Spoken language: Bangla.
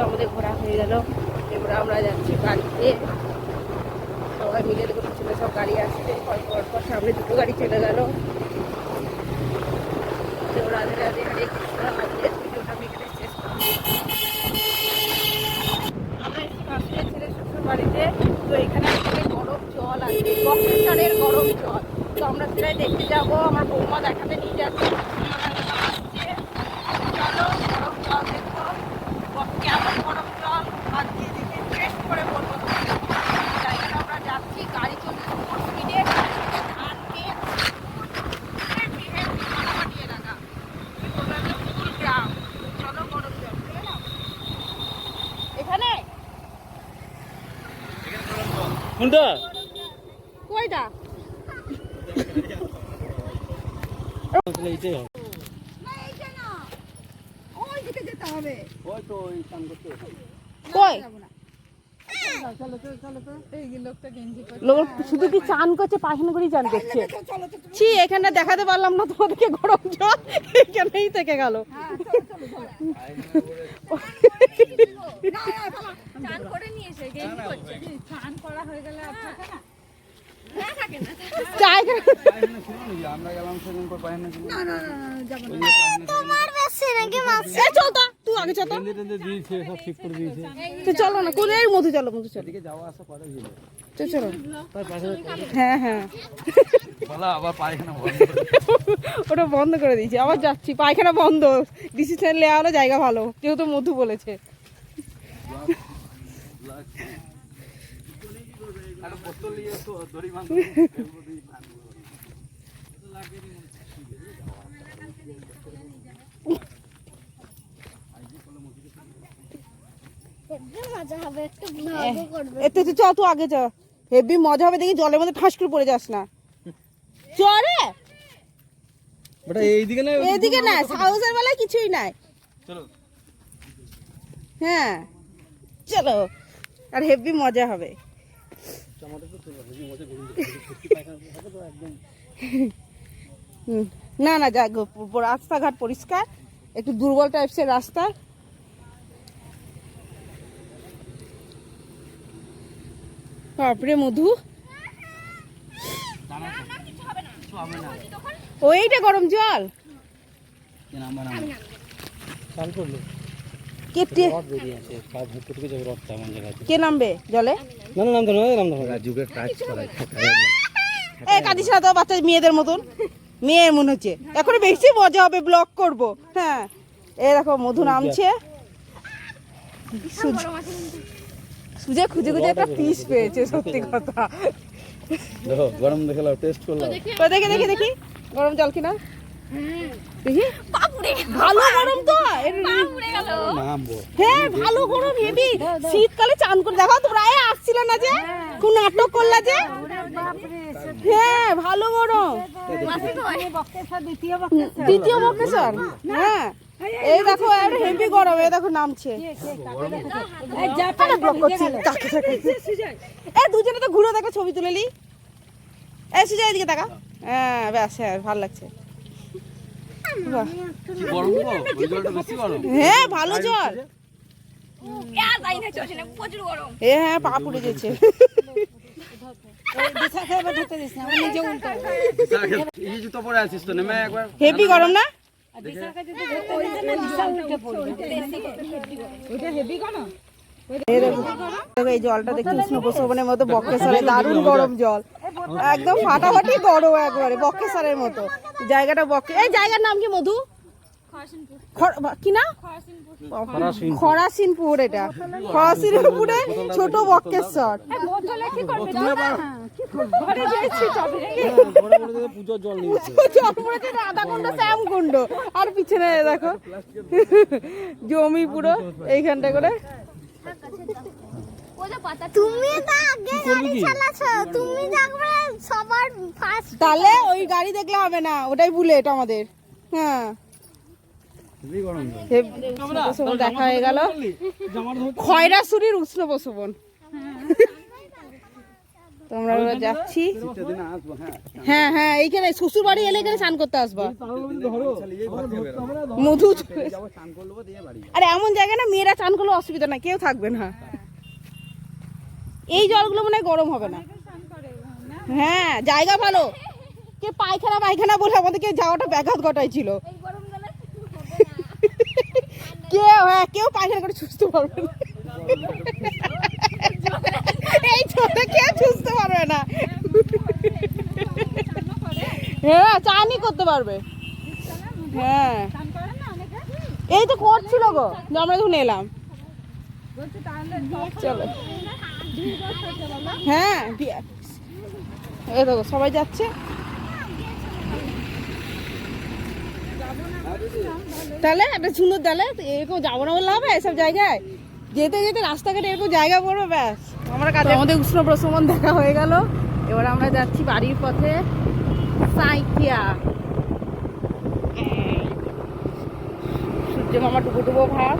তো আমাদের ঘোরা হয়ে গেল। এবার আমরা যাচ্ছি বাড়িতে। সবাই মিলে দেখুন ছিল সব গাড়ি আসছে। পর অল্প সামনে দুটো গাড়ি চলে গেল। আমি আমরা ছেলে বাড়িতে। তো এখানে আসলে গরম জল আছে। গরম জল। তো আমরা সেটাই দেখতে যাব। আমার বৌমা দেখাতে নিয়ে যাচ্ছে আসছে চলো গরম জল দেখো ব- কেমন গরম জল হাত দিয়ে দেখে টেস্ট করে বলব তোমাদের। জায়গাটা আমরা যাচ্ছি গাড়ি চলছে সুপার স্পিডে ধান খেয়ে মাটি এলাকা তোমরা একটা ফুল গ্রাম চলো গরম জল খেয়ে নাও। এখানে কোনটা? কয়টা? এইটাই হবে না এইটা না ওই দিকে যেতে হবে ওই তো ওই কাম করতে কই হ্যাঁ। শুধু কি চান করছে পায়খানা করেই চান করছে? ছি এখানে দেখাতে পারলাম না তোমাদেরকে গরম জল এখানেই থেকে গেল। চান করে নিয়েছে গেঞ্জি করছে চান করা হয়ে গেলে আর থাকে না। হ্যাঁ থাকে না চাই পায়খানা ছিল নাকি আমরা গেলাম সেদিন পর পায়খানা ছিল তোমার বেশি নাকি মাছ? এ চল তো তুই আগে চল তো। টেন্ডে টেন্ডে দিয়েছে সব ঠিক করে দিয়েছে। তুই চলো না কোন এই মধু চলো মধু হ্যাঁ হ্যাঁ। ওটা বন্ধ করে দিয়েছি আবার যাচ্ছি পায়খানা বন্ধ। ডিসিশন নেওয়া হলো জায়গা ভালো যেহেতু মধু বলেছে। তো এতে তুই চ তুই আগে চ হেভি মজা হবে দেখি জলের মধ্যে ঠাস করে পড়ে যাস না। চ রে ওটা এইদিকে না এদিকে না। সাউসের বেলায় কিছুই নাই। চলো। হ্যাঁ। চলো। আর হেভি মজা হবে। না না প- রাস্তাঘাট পরিষ্কার একটু দুর্বল টাইপসের রাস্তা। বাপরে মধু। ওইটা গরম জল। জায়গায় কে নামবে জলে? না যুগের কাজ করাই এ কাঁদিস না তো বাচ্চা মেয়েদের মতন। মেয়ে মনে হচ্ছে। এখন বেশি মজা হবে ব্লগ করব। হ্যাঁ। এ দেখো মধু নামছে। সুজ- খুঁজে খুঁজে একটা পিস পেয়েছে সত্যি কথা। দেখো গরম দেখে টেস্ট করলাম। দেখে দেখে দেখি। গরম জল কিনা? ভালো গরম তো। হ্যাঁ ভালো গরম হেভি। শীতকালে চান করে দেখো তোমরা এ আসছিল না যে? কোন নাটক করলা যে? হ্যাঁ ভালো গরম। দ্বিতীয় বক্রেশ্বর? হ্যাঁ। এই দেখো আর হেভি গরম এই দেখো নামছে। এ দুজনে তো ঘুরে দেখো ছবি তুলে নি। এই সুজা এদিকে দেখা হ্যাঁ ব্যাস হ্যাঁ ভালো লাগছে বাহ। গরম তো ওই জলটা বেশি গরম হ্যাঁ ভালো জল এ হ্যাঁ পা পুড়ে গেছে। হেভি গরম না? এই জলটা দেখি উষ্ণ প্রসবনের মতো বক্রেশ্বরের দারুণ গরম জল। একদম ফাটাফাটি বড় একবারে বক্রেশ্বরের মতো। জায়গাটা বক্রে এই জায়গার নাম কি মধু? খর- কি না? খরাসিনপুর। এটা। খরাসিনপুরে ছোট বক্রেশ্বর পুজোর জল নিয়েছে জলপুরেতে আধা ঘণ্টা শ্যামকুণ্ড আর পিছনে দেখো জমি পুরো এইখানটা করে। তুমি তো আগে গাড়ি চালাছো তুমি সবার ফার্স্ট তাহলে ওই গাড়ি দেখলে হবে না ওটাই বুলেট আমাদের। হ্যাঁ। দেখা হয়ে গেল। উষ্ণ প্রসবন তো আমরা এবার যাচ্ছি। শীতের দিনে আসব হ্যাঁ। হ্যাঁ হ্যাঁ এইখানে শ্বশুর বাড়ি এলে এখানে স্নান করতে আসবা। মধু যাব স্নান করব দিয়ে বাড়ি। আরে এমন জায়গা না মেয়েরা চান করলে অসুবিধা না কেউ থাকবে না এই জলগুলো মনে হয় গরম হবে না। হ্যাঁ জায়গা ভালো। কে পায়খানা পায়খানা বলে আমাদেরকে যাওয়াটা ব্যাঘাত ঘটাইছিল। কেউ হ্যাঁ কেউ পায়খানা করে সুস্থ পারবে না। এই ছোট কেউ সুস্থ পারবে না। হ্যাঁ চানই করতে পারবে। হ্যাঁ। এই তো করছিল গো আমরা যখন এলাম। চলো। হ্যাঁ এই দেখো, সবাই যাচ্ছে। তাহলে, একটা সুন্দর তাহলে, এরকম যাব না বললে হবে এসব জায়গায়? যেতে যেতে রাস্তাঘাটে এরকম জায়গা পড়বে, ব্যাস। আমরা কাছে আমাদের উষ্ণ প্রশমন দেখা হয়ে গেল। এবার আমরা যাচ্ছি বাড়ির পথে। সাইকিয়া। সূর্য মামা টুকু টুকু ভাব।